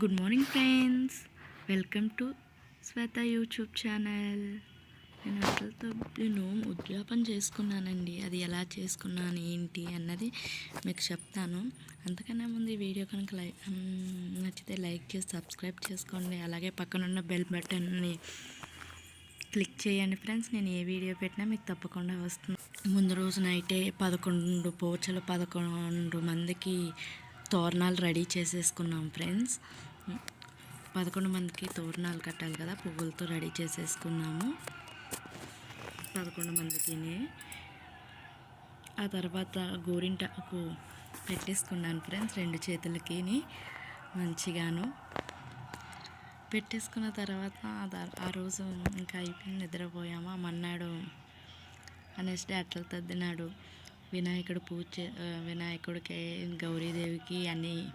Good morning friends. Welcome to Shweta YouTube channel. నేను అసలుతో నేను ఉద్యాపన చేసుకున్నానండి. అది ఎలా చేసుకున్నాను ఏంటి అన్నది మీకు చెప్తాను. అంతకన్నా ముందు ఈ వీడియో కనుక లైక్ నచ్చితే లైక్ చేసి సబ్స్క్రైబ్ చేసుకోండి. అలాగే పక్కనున్న బెల్ బటన్ని క్లిక్ చేయండి ఫ్రెండ్స్. నేను ఏ వీడియో పెట్టినా మీకు తప్పకుండా వస్తుంది. ముందు రోజు నైటే పదకొండు పోచలు పదకొండు మందికి తోరణాలు రెడీ చేసేసుకున్నాం ఫ్రెండ్స్. పదకొండు మందికి తోరణాలు కట్టాలి కదా పువ్వులతో రెడీ చేసేసుకున్నాము. పదకొండు మందికి ఆ తర్వాత గోరింటాకు పెట్టేసుకున్నాను ఫ్రెండ్స్ రెండు చేతులకి మంచిగాను. పెట్టేసుకున్న తర్వాత ఆ రోజు ఇంకా అయిపోయింది నిద్రపోయామా. మన్నాడు అనేసి డే అట్ల తద్దినాడు. వినాయకుడు పూజ చే- వినాయకుడికి గౌరీదేవికి అన్నీ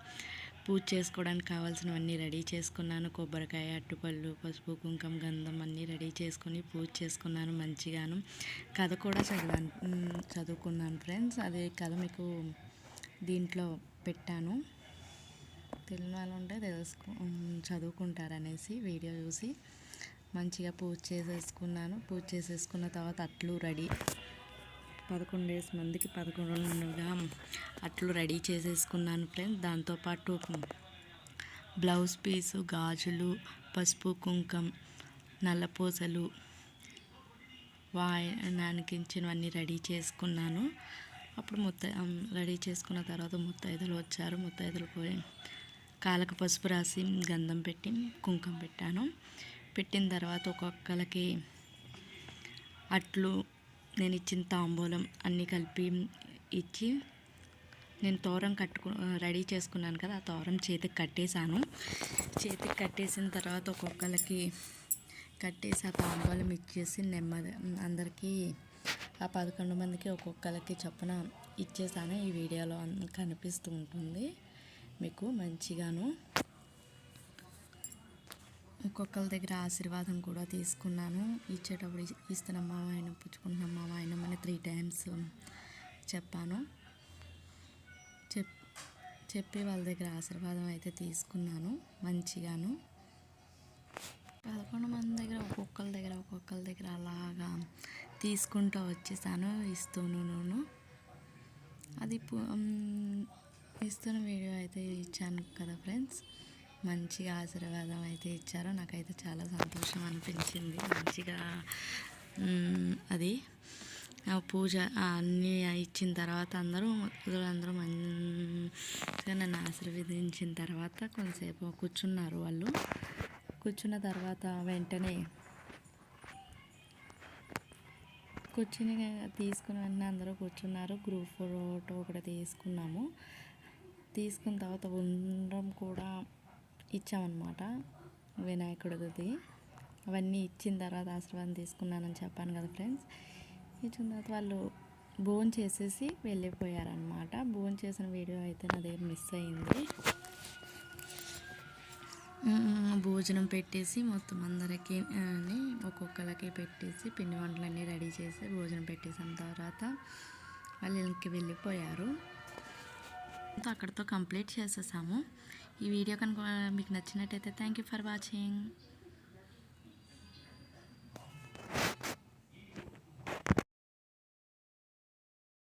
పూజ చేసుకోవడానికి కావాల్సినవన్నీ రెడీ చేసుకున్నాను. కొబ్బరికాయ అట్టుపళ్ళు పసుపు కుంకుమ గంధం అన్నీ రెడీ చేసుకుని పూజ చేసుకున్నాను మంచిగాను. కథ కూడా చదివాను చదువుకున్నాను ఫ్రెండ్స్. అదే కథ మీకు దీంట్లో పెట్టాను. తెలియని వాళ్ళు ఉంటే తెలుసుకు చదువుకుంటారనేసి వీడియో చూసి మంచిగా పూజ చేసేసుకున్నాను. పూజ చేసేసుకున్న తర్వాత అట్లు రెడీ. పదకొండు డేస్ మందికి పదకొండుగా అట్లు రెడీ చేసేసుకున్నాను ఫ్రెండ్స్. దాంతోపాటు బ్లౌజ్ పీసు గాజులు పసుపు కుంకం నల్లపూసలు వాయనానికి రెడీ చేసుకున్నాను. అప్పుడు ముత్త రెడీ చేసుకున్న తర్వాత ముత్తైదులు వచ్చారు. ముత్తైదులు పోయి కాళ్ళకు పసుపు రాసి గంధం పెట్టి కుంకుమ పెట్టాను. పెట్టిన తర్వాత ఒక్కొక్కరికి అట్లు నేను ఇచ్చిన తాంబూలం అన్నీ కలిపి ఇచ్చి నేను తోరం కట్టుకు రెడీ చేసుకున్నాను కదా ఆ తోరం చేతికి కట్టేశాను. చేతికి కట్టేసిన తర్వాత ఒక్కొక్కరికి కట్టేసి ఆ తాంబూలం ఇచ్చేసి నెమ్మది అందరికీ ఆ పదకొండు మందికి ఒక్కొక్కరికి చొప్పున ఇచ్చేసాను ఈ వీడియోలో కనిపిస్తూ ఉంటుంది. మీకు మంచిగాను ఒక్కొక్కరి దగ్గర ఆశీర్వాదం కూడా తీసుకున్నాను. ఇచ్చేటప్పుడు ఇస్తున్నామ్మా ఆయన పుచ్చుకుంటున్నామ్మా ఆయన అని త్రీ టైమ్స్ చెప్పాను. చెప్ చెప్పి వాళ్ళ దగ్గర ఆశీర్వాదం అయితే తీసుకున్నాను. మంచిగాను. పదకొండు మంది దగ్గర ఒక్కొక్కరి దగ్గర ఒక్కొక్కరి దగ్గర అలాగా తీసుకుంటూ వచ్చేసాను ఇస్తూను అది ఇస్తున్న వీడియో అయితే ఇచ్చాను కదా ఫ్రెండ్స్. మంచిగా ఆశీర్వాదం అయితే ఇచ్చారు నాకైతే చాలా సంతోషం అనిపించింది. మంచిగా అది ఆ పూజ అన్నీ ఇచ్చిన తర్వాత అందరూ అందరూ మంచిగా నన్ను ఆశీర్వదించిన తర్వాత కొంతసేపు కూర్చున్నారు వాళ్ళు. కూర్చున్న తర్వాత వెంటనే కూర్చుని తీసుకుని వెంటనే అందరూ కూర్చున్నారు. గ్రూప్ ఫోటో ఒకటి తీసుకున్నాము. తీసుకున్న తర్వాత ఉండడం కూడా ఇచ్చామన్నమాట వినాయకుడిది. అవన్నీ ఇచ్చిన తర్వాత ఆశీర్వాదం తీసుకున్నానని చెప్పాను కదా ఫ్రెండ్స్. ఇచ్చిన తర్వాత వాళ్ళు భోజనం చేసేసి వెళ్ళిపోయారనమాట భోజనం చేసిన వీడియో అయితే నాది మిస్ అయింది. భోజనం పెట్టేసి మొత్తం అందరికి అని ఒక్కొక్కరికి పెట్టేసి పిండి వంటలన్నీ రెడీ చేసి భోజనం పెట్టేసిన తర్వాత వాళ్ళు వెళ్ళిపోయారు. అక్కడితో కంప్లీట్ చేసేసాము. ఈ వీడియో కనుక మీకు నచ్చినట్టయితే థ్యాంక్ యూ ఫర్ వాచింగ్